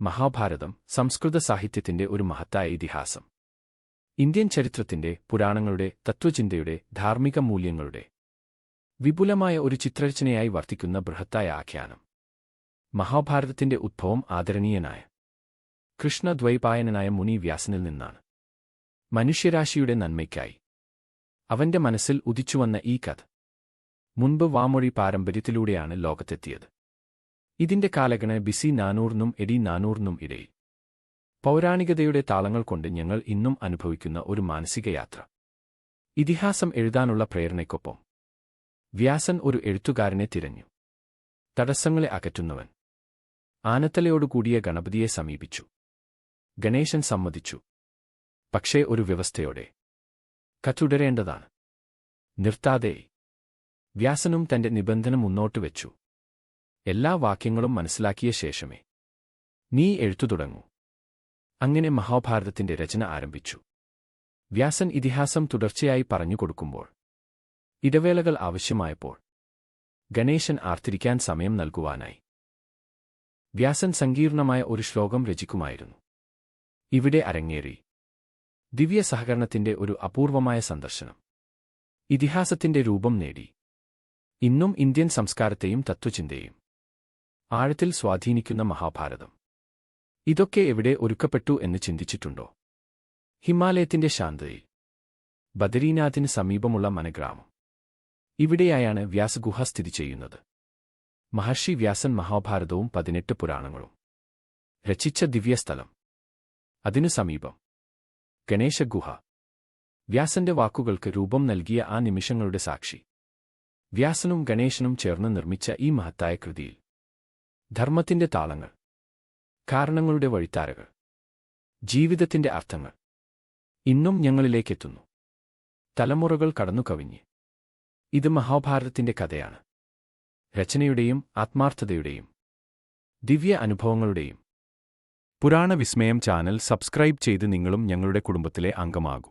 മഹാഭാരതം സംസ്കൃത സാഹിത്യത്തിന്റെ ഒരു മഹത്തായ ഇതിഹാസം. ഇന്ത്യൻ ചരിത്രത്തിന്റെ പുരാണങ്ങളുടെ തത്വചിന്തയുടെ ധാർമ്മിക മൂല്യങ്ങളുടെ വിപുലമായ ഒരു ചിത്രരചനയായി വർത്തിക്കുന്ന ബൃഹത്തായ ആഖ്യാനം. മഹാഭാരതത്തിന്റെ ഉദ്ഭവം ആദരണീയനായ കൃഷ്ണദ്വൈപായനായ മുനി വ്യാസനിൽ നിന്നാണ്. മനുഷ്യരാശിയുടെ നന്മയ്ക്കായി അവന്റെ മനസ്സിൽ ഉദിച്ചുവന്ന ഈ കഥ മുൻപ് വാമൊഴി പാരമ്പര്യത്തിലൂടെയാണ് ലോകത്തെത്തിയത്. ഇതിന്റെ കാലഗണ ബിസി നാനൂറിനും എഡി നാനൂറിനും ഇടയിൽ. പൗരാണികതയുടെ താളങ്ങൾ കൊണ്ട് ഞങ്ങൾ ഇന്നും അനുഭവിക്കുന്ന ഒരു മാനസിക യാത്ര ഇതിഹാസം എഴുതാനുള്ള പ്രേരണയ്ക്കൊപ്പം. വ്യാസൻ ഒരു എഴുത്തുകാരനെ തിരഞ്ഞു. തടസ്സങ്ങളെ അകറ്റുന്നവൻ. ആനത്തലയോടുകൂടിയ ഗണപതിയെ സമീപിച്ചു. ഗണേശൻ സമ്മതിച്ചു. പക്ഷേ ഒരു വ്യവസ്ഥയോടെ. കത്തുടരേണ്ടതാണ് നിർത്താതെ. വ്യാസനും തന്റെ നിബന്ധന മുന്നോട്ട് വെച്ചു. എല്ലാ വാക്യങ്ങളും മനസ്സിലാക്കിയ ശേഷമേ. നീ എഴുത്തു തുടങ്ങൂ. അങ്ങനെ മഹാഭാരതത്തിന്റെ രചന ആരംഭിച്ചു. വ്യാസൻ ഇതിഹാസം തുടർച്ചയായി പറഞ്ഞുകൊടുക്കുമ്പോൾ ഇടവേളകൾ ആവശ്യമായപ്പോൾ ഗണേശൻ ആർത്തിരിക്കാൻ സമയം നൽകുവാനായി. വ്യാസൻ സങ്കീർണമായ ഒരു ശ്ലോകം രചിക്കുമായിരുന്നു. ഇവിടെ അരങ്ങേറി. ദിവ്യ സഹകരണത്തിന്റെ ഒരു അപൂർവമായ സന്ദർശനം. ഇതിഹാസത്തിന്റെ രൂപം നേടി. ഇന്നും ഇന്ത്യൻ സംസ്കാരത്തെയും തത്വചിന്തയും ആഴത്തിൽ സ്വാധീനിക്കുന്ന മഹാഭാരതം. ഇതൊക്കെ എവിടെ ഒരുക്കപ്പെട്ടു എന്ന് ചിന്തിച്ചിട്ടുണ്ടോ? ഹിമാലയത്തിന്റെ ശാന്തതയിൽ. ബദരീനാഥിന് സമീപമുള്ള മനഗ്രാമം. ഇവിടെയായാണ് വ്യാസഗുഹ സ്ഥിതി ചെയ്യുന്നത്. മഹർഷി വ്യാസൻ മഹാഭാരതവും പതിനെട്ട് പുരാണങ്ങളും. രചിച്ച ദിവ്യസ്ഥലം. അതിനു സമീപം. ഗണേശഗുഹ. വ്യാസന്റെ വാക്കുകൾക്ക് രൂപം നൽകിയ ആ നിമിഷങ്ങളുടെ സാക്ഷി. വ്യാസനും ഗണേശനും ചേർന്ന് നിർമ്മിച്ച ഈ മഹത്തായ കൃതിയിൽ. ധർമ്മത്തിന്റെ താളങ്ങൾ കാരണങ്ങളുടെ വഴിത്താരകൾ ജീവിതത്തിന്റെ അർത്ഥങ്ങൾ ഇന്നും ഞങ്ങളിലേക്കെത്തുന്നു. തലമുറകൾ കടന്നു കവിഞ്ഞ് ഇത് മഹാഭാരതത്തിന്റെ കഥയാണ്. രചനയുടെയും ആത്മാർത്ഥതയുടെയും ദിവ്യ അനുഭവങ്ങളുടെയും. പുരാണ വിസ്മയം ചാനൽ സബ്സ്ക്രൈബ് ചെയ്ത് നിങ്ങളും ഞങ്ങളുടെ കുടുംബത്തിലെ അംഗമാകൂ.